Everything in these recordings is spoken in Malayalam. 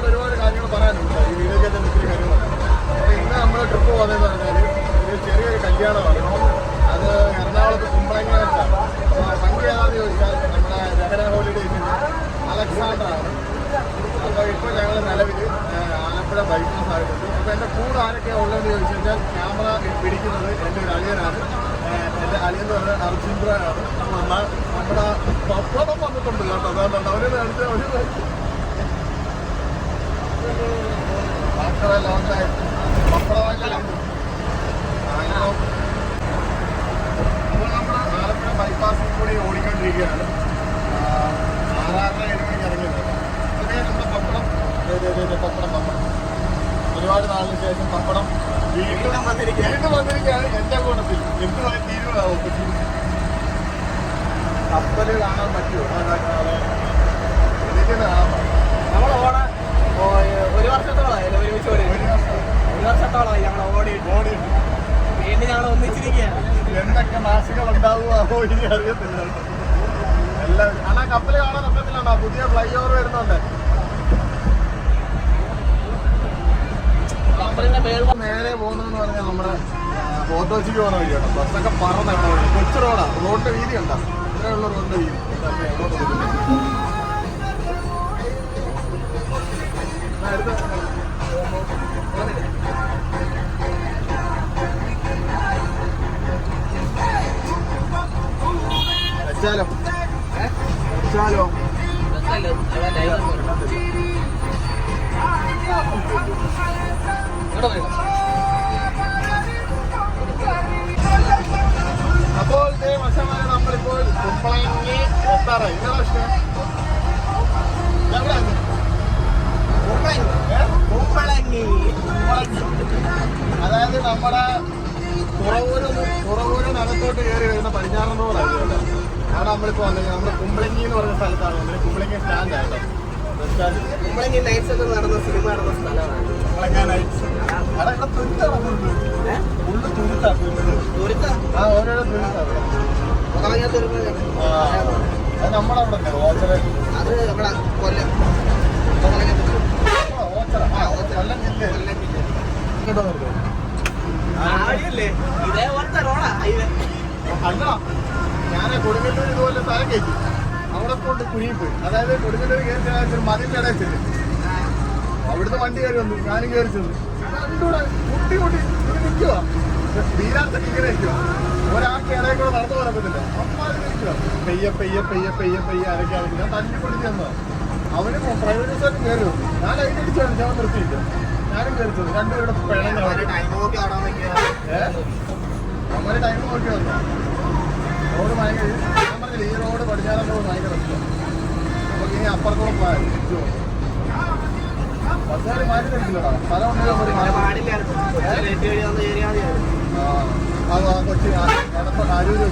ഒരുപാട് ഒരുപാട് കാര്യങ്ങൾ പറയാനുണ്ട്. ഈ തന്നെ ഒത്തിരി കാര്യങ്ങൾ അപ്പോൾ ഇന്ന് നമ്മൾ ട്രിപ്പ് പോകുന്നതെന്ന് പറഞ്ഞാൽ ഒരു ചെറിയൊരു കല്യാണമാണ്. അത് എറണാകുളത്ത് കുമ്പളങ്ങ അപ്പോൾ വണ്ടി ഏതാണെന്ന് ചോദിച്ചാൽ നമ്മുടെ രഹന ഹോളിഡേസിന്റെ അലക്സാണ്ടറാണ്. അപ്പോൾ ഇപ്പോൾ ഞങ്ങൾ നിലവിൽ ആലപ്പുഴ ബൈപ്പാസ് ആയിട്ടുണ്ട്. അപ്പോൾ എന്റെ കൂടെ ആരൊക്കെയാണ് ഉള്ളതെന്ന് ചോദിച്ചു കഴിഞ്ഞാൽ ക്യാമറ പിടിക്കുന്നത് എന്റെ ഒരു അളിയനാണ്. എന്റെ അളിയൻ എന്ന് പറഞ്ഞാൽ അർജുന്ദ്രനാണ് നമ്മുടെ പപ്പടം വന്നിട്ടുണ്ട് കേട്ടോ. അതുകൊണ്ടാണ് അവർ അടുത്ത ഒരു മക്കളെ ലോഞ്ചായിട്ട് പപ്പടമായിട്ട് അപ്പോൾ നമ്മൾ ആലപ്പുഴ ഒരുപാട് നാളിന് ശേഷം പപ്പടം വീണ്ടും വന്നിരിക്കുകയാണ് വീണ്ടും വന്നിരിക്കുകയാണ് എന്റെ കൂട്ടത്തിൽ എന്തുമായി തീരുമാനാവും കപ്പൽ കാണാൻ പറ്റുമോ എനിക്ക് കാണാൻ ഓട ഒരു വർഷത്തോളമായി അല്ലേ ഒരുമിച്ച് ഓടി? ഒരു വർഷം. ഒരു വർഷത്തോളമായി ഞങ്ങൾ ഓടി. ഓടി. വീണ്ടും ഞങ്ങൾ ഒന്നിച്ചിരിക്കുകയാണ് എന്തൊക്കെ നാശങ്ങൾ ഉണ്ടാവുമോ ഇനി അറിയത്തില്ല. എല്ലാം ആണാ കപ്പൽ കാണാൻ ഒക്കത്തില്ലണ്ടോ പുതിയ ഫ്ലൈ ഓവർ വരുന്നുണ്ട് നേരെ പോകുന്നതെന്ന് പറഞ്ഞാൽ നമ്മുടെ ഫോട്ടോച്ചിക്ക് പോകുന്ന വഴിയാണ്. ബസ്സൊക്കെ പറന്ന് കൊച്ചു റോഡാ. റോഡിന്റെ വീതി ഉണ്ടോ ഇത്രയുള്ള റോഡിന്റെ വീതി. വെച്ചാലോ വെച്ചാലോ. അപ്പോൾ ഇതേ വശമാണ് നമ്മളിപ്പോൾ കുമ്പളങ്ങി എത്താറായി. ഇങ്ങനെ പ്രശ്നം എവിടെയാണ് ഏ? കുമ്പളങ്ങി. കുമ്പളങ്ങി. അതായത് നമ്മുടെ തുറവൂരിൽ തുറവൂരിനകത്തോട്ട് കയറി വരുന്ന പടിഞ്ഞാറൻ റോഡാണ് അവിടെ നമ്മളിപ്പോൾ വന്നിട്ട് നമ്മുടെ കുമ്പളങ്ങി എന്ന് പറഞ്ഞ സ്ഥലത്താണ്. വന്നത് കുമ്പളങ്ങി സ്റ്റാൻഡ് ആട്ടോ കുമ്പളങ്ങി നൈറ്റ്സ് ഒക്കെ നടന്ന സിനിമ നടന്ന സ്ഥലമാണ്. കുമ്പളങ്ങ നൈറ്റ്സ് അവിടെ ഇവിടെ തുരുത്താണ് ഫുള്ള് ഏഹ് തുരുത്താ. തുരുത്ത്? ആ ഓരോരോ തുരുത്താ കുമ്പളങ്ങി ആ അത് നമ്മുടെ അവിടെ അത് നമ്മുടെ കൊല്ലം അല്ല ഞാൻ കൊടുങ്ങല്ലൂർ ഇതുപോലെ സ്ഥലം കയറ്റി അവിടെ കൊണ്ട് കുഴിപ്പോയി പോയി. അതായത് കൊടുങ്ങല്ലൂർ കയറി ചെന്നാൽ ഒരു മതിലിന്റെ ഇടയിൽ ചെല്ലും അവിടുന്ന് വണ്ടി കയറി വന്നു ഞാനും കയറി ചെന്നു രണ്ടുകൂടെ കുട്ടി ഇങ്ങനെ നിൽക്കുക വീരാത്തൊക്കെ ഇങ്ങനെ നിൽക്കുക ഒരാൾക്ക് ഇടയിൽ കൂടെ നടന്നു പോകാൻ പറ്റില്ല അമ്മാതിരി നിൽക്കുക പെയ്യ പെയ്യ പെയ്യ പെയ്യ പെയ്യ അരക്കാതെ ഞാൻ തന്നെ പിടിച്ച് തന്നതാ അവന് പ്രൈവറ്റ് ബസ്സായിട്ട് കയറി വന്നു. ഞാൻ അതിന് അടിച്ചാണ് ഞാൻ നിർത്തിയില്ല. ഞാനും കയറി ചെന്നു. രണ്ടുപേരുടെ പിണങ്ങി ടൈം നോക്കി ഓടാൻ ഏ? നമ്മൾ ടൈം നോക്കി വന്നു റോഡ് ഭയങ്കര ഞാൻ പറഞ്ഞില്ല ഈ റോഡ് പടിഞ്ഞാറൻ റോഡ് ഭയങ്കര അപ്പൊ ഇനി അപ്പുറത്തോളം പോയാൽ ബസ്സുകാർ മാറ്റി തരത്തില്ലടാ സ്ഥലം ഉണ്ടെങ്കിൽ ലേറ്റ് ആ കൊച്ചി നടപ്പ് ആരോഗ്യ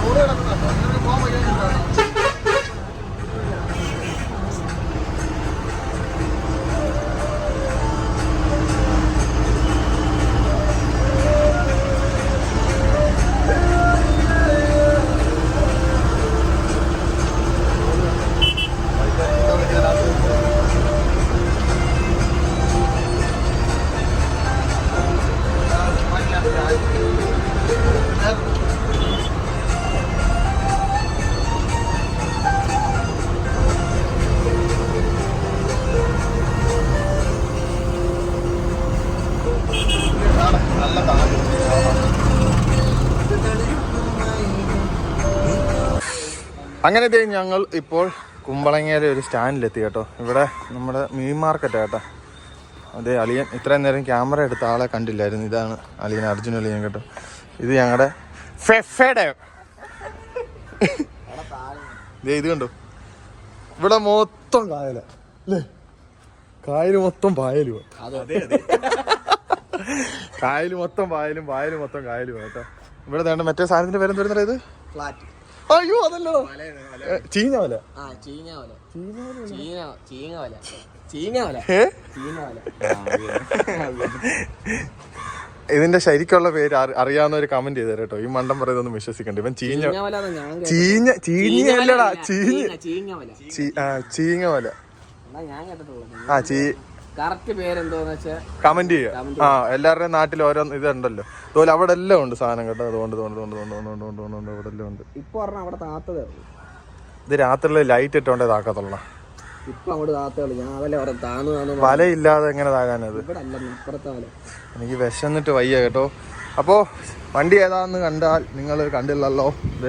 റോഡ് കിടക്കുന്നുണ്ടോ? അങ്ങനെ പോകാൻ വയ്യാഞ്ഞിട്ടാണോ. നല്ല അങ്ങനെ ഇതേ ഞങ്ങൾ ഇപ്പോൾ കുമ്പളങ്ങയുടെ ഒരു സ്റ്റാൻഡിലെത്തി കേട്ടോ. ഇവിടെ നമ്മുടെ മീൻ മാർക്കറ്റ് കേട്ടോ. അതെ അളിയൻ ഇത്രയും നേരം ക്യാമറ എടുത്ത ആളെ കണ്ടില്ലായിരുന്നു. ഇതാണ് അളിയൻ അർജുൻ അളിയൻ കേട്ടോ. ഇത് ഞങ്ങളുടെ ഫെഫയുടെ ദേ ഇത് കണ്ടോ? ഇവിടെ മൊത്തം കായല. അല്ലേ കായൽ മൊത്തം പായലുവാ. അതെ. കായൽ മൊത്തം വായലും വായലും മൊത്തം കായലും കേട്ടോ. ഇവിടെ വേണ്ട മറ്റേ സാധനത്തിന്റെ പേര് എന്താ ഇത്? ഫ്ലാറ്റ്. അയ്യോ അതല്ലോ. ചീഞ്ഞ പോലെ ഇതിന്റെ ശരിക്കുള്ള പേര് അറിയാവുന്ന ഒരു കമന്റ് ചെയ്തു കേട്ടോ. ഈ മണ്ടം പറയുന്നൊന്നും വിശ്വസിക്കണ്ട. ഇവൻ ചീഞ്ഞ ചീഞ്ഞ ചീഞ്ഞ ചീഞ്ഞല്ലടാ ചീഞ്ഞ ചീഞ്ഞ വല ആ, ചീഞ്ഞ വല ആ ചീ കറക്റ്റ് പേരെന്തോന്ന് വെച്ചാ കമന്റ് ചെയ്യുക. ആ എല്ലാവരുടെയും നാട്ടിൽ ഓരോ ഇതുണ്ടല്ലോ. അതുപോലെ അവിടെ എല്ലാം ഉണ്ട് സാധനം കേട്ടോ. അതുകൊണ്ട് അതുകൊണ്ട് അതുകൊണ്ട് അതുകൊണ്ട് അവിടെ എല്ലാം ഉണ്ട്. ഇപ്പൊ പറഞ്ഞ അവിടെ താത്തതേ ഇത് രാത്രിയിൽ ലൈറ്റ് ഇട്ടോണ്ടേ താക്കത്തുള്ള. ഇപ്പൊ അങ്ങോട്ട് ഞാൻ താന്നു താന്നു വലയില്ലാതെ എങ്ങനെ താകാനത്? എനിക്ക് വിശന്നിട്ട് വയ്യ കേട്ടോ. അപ്പോൾ വണ്ടി ഏതാന്ന് കണ്ടാൽ നിങ്ങൾ കണ്ടില്ലല്ലോ. ഇത്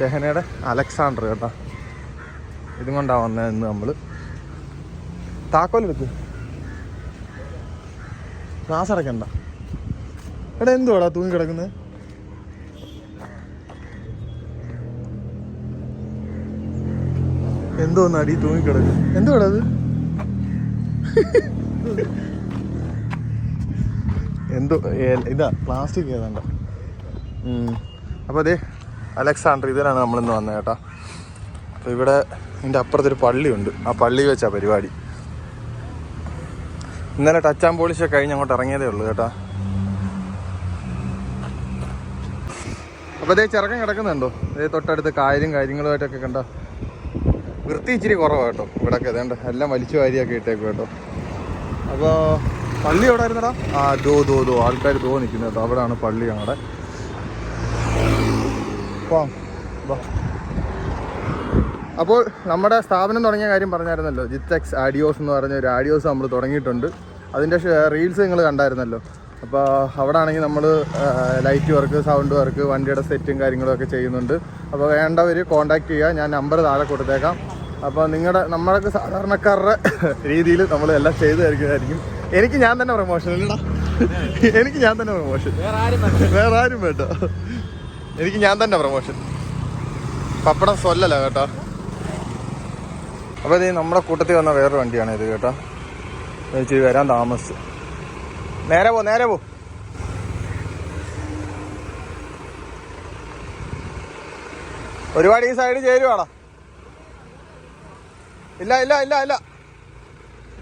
ദഹനയുടെ അലക്സാണ്ടർ കേട്ടോ. ഇതും കൊണ്ടാ വന്നതെന്ന് നമ്മൾ താക്കോലെടുക്ക് ക്ലാസ് അടക്കണ്ട എടാ എന്തുവാടാ തൂങ്ങി കിടക്കുന്നത് എന്തോന്ന് അടി തൂങ്ങി കിടക്കും എന്തുവാടാ അത്? എന്തോ ഇതാ പ്ലാസ്റ്റിക് ഏതാണ്ട. അപ്പോൾ അതെ അലക്സാണ്ടർ ഇതിലാണ് നമ്മളിന്ന് വന്നത് കേട്ടോ. അപ്പോൾ ഇവിടെ ഇതിന്റെ അപ്പുറത്തൊരു പള്ളിയുണ്ട്. ആ പള്ളി വെച്ചാ പരിപാടി. ഇന്നലെ ടച്ച് ആൻഡ് പോളിഷ് കഴിഞ്ഞ് അങ്ങോട്ട് ഇറങ്ങിയതേ ഉള്ളൂ കേട്ടാ. അപ്പോൾ അതേ ചിറക്കം കിടക്കുന്നുണ്ടോ? അതേ തൊട്ടടുത്ത് കായലും കാര്യങ്ങളുമായിട്ടൊക്കെ കണ്ട. വൃത്തി ഇച്ചിരി കുറവാണ് കേട്ടോ ഇവിടെയൊക്കെ ഇതേണ്ട എല്ലാം വലിച്ചു വാരിയൊക്കെ ഇട്ടേക്കും കേട്ടോ. അപ്പോൾ പള്ളി എവിടെ ആയിരുന്നടാ? ആ ദോ ദോ ദോ ആൾക്കാർ ദോ നിൽക്കുന്നു കേട്ടോ. അവിടെയാണ് പള്ളി ഞങ്ങളുടെ വാ. അപ്പോൾ നമ്മുടെ സ്ഥാപനം തുടങ്ങിയ കാര്യം പറഞ്ഞായിരുന്നല്ലോ. ജിത്തെക്സ് ആഡിയോസ് എന്ന് പറഞ്ഞ ഒരു ആഡിയോസ് നമ്മൾ തുടങ്ങിയിട്ടുണ്ട്. അതിന്റെ റീൽസ് നിങ്ങൾ കണ്ടായിരുന്നല്ലോ. അപ്പോൾ അവിടെ ആണെങ്കിൽ നമ്മൾ ലൈറ്റ് വർക്ക് സൗണ്ട് വർക്ക് വണ്ടിയുടെ സെറ്റും കാര്യങ്ങളൊക്കെ ചെയ്യുന്നുണ്ട്. അപ്പോൾ വേണ്ടവർ കോൺടാക്ട് ചെയ്യുക. ഞാൻ നമ്പർ താഴെ കൊടുത്തേക്കാം. അപ്പോൾ നിങ്ങളുടെ നമ്മളൊക്കെ സാധാരണക്കാരുടെ രീതിയിൽ നമ്മൾ എല്ലാം ചെയ്തു തരുന്നതായിരിക്കും എനിക്ക് ഞാൻ തന്നെ പ്രൊമോഷൻ ഇല്ലടാ. എനിക്ക് ഞാൻ തന്നെ പ്രൊമോഷൻ വേറെ ആരും വേണ്ട. വേറെ ആരും വേണ്ട. എനിക്ക് ഞാൻ തന്നെ പ്രൊമോഷൻ പപ്പടം സ്വല്ലല്ല കേട്ടോ. അപ്പോൾ ഇത് നമ്മുടെ കൂട്ടത്തിൽ വന്ന വേറൊരു വണ്ടിയാണ് ഇത് കേട്ടോ. ഇച്ചിരി വരാൻ താമസിച്ചു. നേരെ പോ നേരെ പോ. ഒരുപാട് ഈ സൈഡ് ചേരുവാടാ ഇല്ല ഇല്ല ഇല്ല ഇല്ല.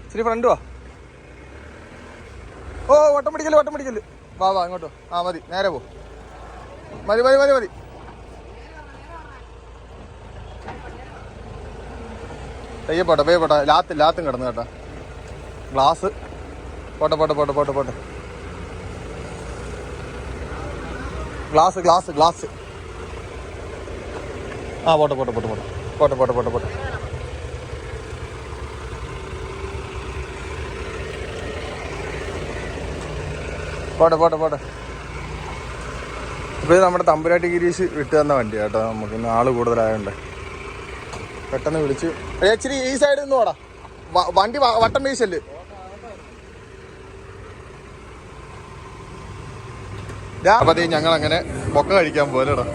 ഇച്ചിരി ഫ്രണ്ട് വാ. ഓ വട്ടം പിടിക്കൽ വട്ടം പിടിക്കൽ. വാ വാ ഇങ്ങോട്ടോ ആ മതി നേരെ പോ. മതി മതി മതി മതി. പയ്യെ പോട്ടെ പയ്യെ ലാത്ത് ലാത്തും കിടന്നു കേട്ടോ. ഗ്ലാസ്. പോട്ടെ പോട്ടെ പോട്ടെ പോട്ടെ പോട്ടെ. Glass glass glass. ആ പോട്ടെ പോട്ടെ പോട്ടെ പോട്ടെ. പോട്ടെ പോട്ടെ പോട്ടെ പോട്ടെ. പോട്ടെ പോട്ടെ പോട്ടെ. ഇപ്പോൾ ഇത് നമ്മുടെ തമ്പുരാട്ടി ഗിരീഷ് വിട്ടു തന്ന വണ്ടിയാണ് കേട്ടോ. നമുക്ക് ഇന്ന് ആൾ കൂടുതലായതുകൊണ്ട് പെട്ടെന്ന് വിളിച്ചു. ഇച്ചിരി ഈ സൈഡിൽ നിന്ന് പോടാ വണ്ടി വട്ടം വീശൽ അപ്പൊ ഞങ്ങൾ അങ്ങനെ പൊക്ക കഴിക്കാൻ പോലെടാ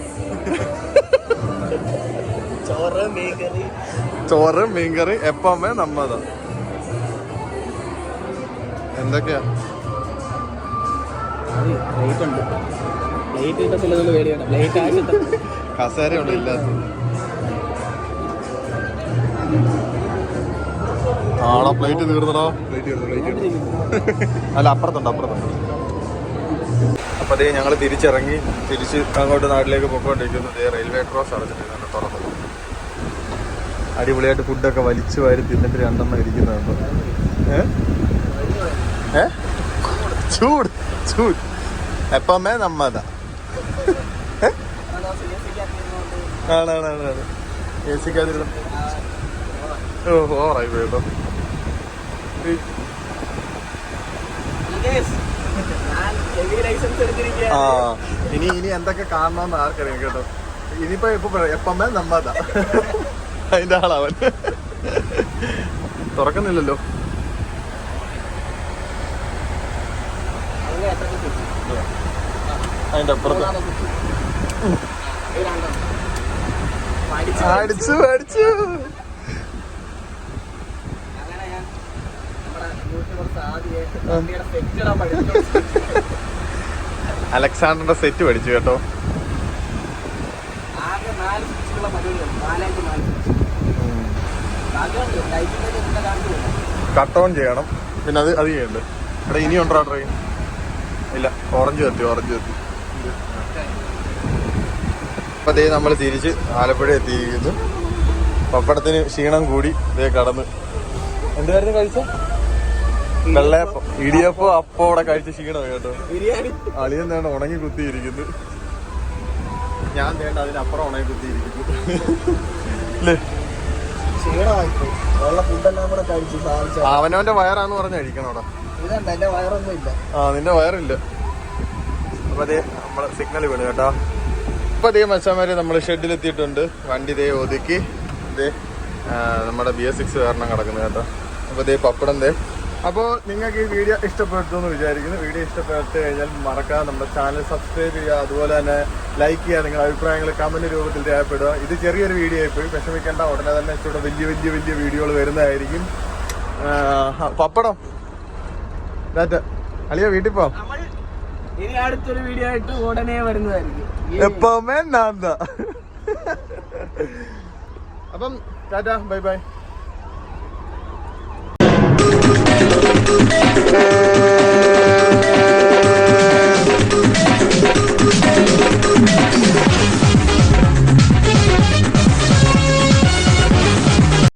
ചോറ് മീൻകറി. എപ്പമ്മേ നമ്മതാ. എന്തൊക്കെയാ? കസേരയുണ്ട് ഇല്ലാത്ത ആളെ പ്ലേറ്റ് തീർന്നടോ. അല്ല അപ്പുറത്തുണ്ട് അപ്പുറത്തുണ്ട്. അപ്പൊ അതേ ഞങ്ങൾ തിരിച്ചിറങ്ങി തിരിച്ച് അങ്ങോട്ട് നാട്ടിലേക്ക് പൊക്കോണ്ടിരിക്കുന്നു. ദേ റെയിൽവേ ക്രോസ് അടച്ചിട്ടുണ്ട് തുറന്നു. അടിപൊളിയായിട്ട് ഫുഡൊക്കെ വലിച്ചു വാരി തിന്നിട്ട് രണ്ടെണ്ണം ഇരിക്കുന്നുണ്ട് ഏ? ചൂട് ചൂട്. എപ്പമേ നമ്മതാ? ആണാണാണ് എ സിക്കാതിരുന്ന ഓറായി എടുത്തിരിക്കുക ആ ഇനി ഇനി എന്തൊക്കെ കാണണമെന്ന് ആർക്കറിയാം കേട്ടോ. ഇനിയിപ്പോ ഇപ്പൊ എപ്പമ്മേ നമ്മതാ അതിന്റെ ആളവൻ. തുറക്കുന്നില്ലല്ലോ. അതിന്റെ കിട്ടി? അപ്പുറത്ത് അടിച്ചു അടിച്ചു ആദ്യമേ വണ്ടിയുടെ സെറ്റ് ഇടാൻ പഠിച്ചു അലക്സാണ്ടറിന്റെ സെറ്റ് പഠിച്ചു കേട്ടോ. കട്ട് ഓൺ ചെയ്യണം. പിന്നെ അത് അത് ചെയ്യണ്ട്? എടാ ഇനി ഉണ്ടോ ട്രെയിൻ ഇല്ല ഓറഞ്ച് കത്തി ഓറഞ്ച് കത്തി അപ്പൊ ദേ നമ്മൾ തിരിച്ച് ആലപ്പുഴ എത്തിയിരിക്കുന്നു. പപ്പടത്തിന് ക്ഷീണം കൂടി ദേ കടന്ന്. എന്തായിരുന്നു കഴിച്ച വെള്ളയപ്പം ഇടിയപ്പം അപ്പം അവിടെ കഴിച്ച ക്ഷീണം കേട്ടോ. അളിയൻ വേണ്ട ഉണങ്ങി കുത്തിയിരിക്കുന്നു. ഞാൻ വേണ്ട അതിനപ്പുറം ഉണങ്ങി കുത്തിയിരിക്കുന്നു. അല്ലേ അവനവന്റെ വയറാന്ന് പറഞ്ഞ കഴിക്കണോടാ ആ നിന്റെ വയറില്ല. അപ്പൊ അതേ നമ്മളെ സിഗ്നൽ വീണ് കേട്ടോ. ഇപ്പൊ അതേ മച്ചാമാര് നമ്മൾ ഷെഡിലെത്തിയിട്ടുണ്ട് വണ്ടി ദേ ഒതുക്കി. ദേ നമ്മുടെ ബി എസ് സിക്സ് കാരണം കിടക്കുന്നത് കേട്ടോ. അപ്പൊ ദേ പപ്പടം ദേ അപ്പോൾ നിങ്ങൾക്ക് ഈ വീഡിയോ ഇഷ്ടപ്പെട്ടു എന്ന് വിചാരിക്കുന്നു. വീഡിയോ ഇഷ്ടപ്പെട്ട് കഴിഞ്ഞാൽ മറക്കാതെ നമ്മുടെ ചാനൽ സബ്സ്ക്രൈബ് ചെയ്യുക അതുപോലെ തന്നെ ലൈക്ക് ചെയ്യുക നിങ്ങളുടെ അഭിപ്രായങ്ങൾ കമന്റ് രൂപത്തിൽ രേഖപ്പെടുക ഇത് ചെറിയൊരു വീഡിയോ ആയിപ്പോയി. വിഷമിക്കേണ്ട ഉടനെ തന്നെ ഇച്ചിരി വലിയ വലിയ വലിയ വീഡിയോകൾ വരുന്നതായിരിക്കും. പപ്പടം. അളിയ വീട്ടിൽ പോ. ഇനി അടുത്തൊരു വീഡിയോ ആയിട്ട് ഉടനെ വരുന്നതായിരിക്കും. എപ്പോമേ നാന്ത അപ്പം tata bye bye Thank you.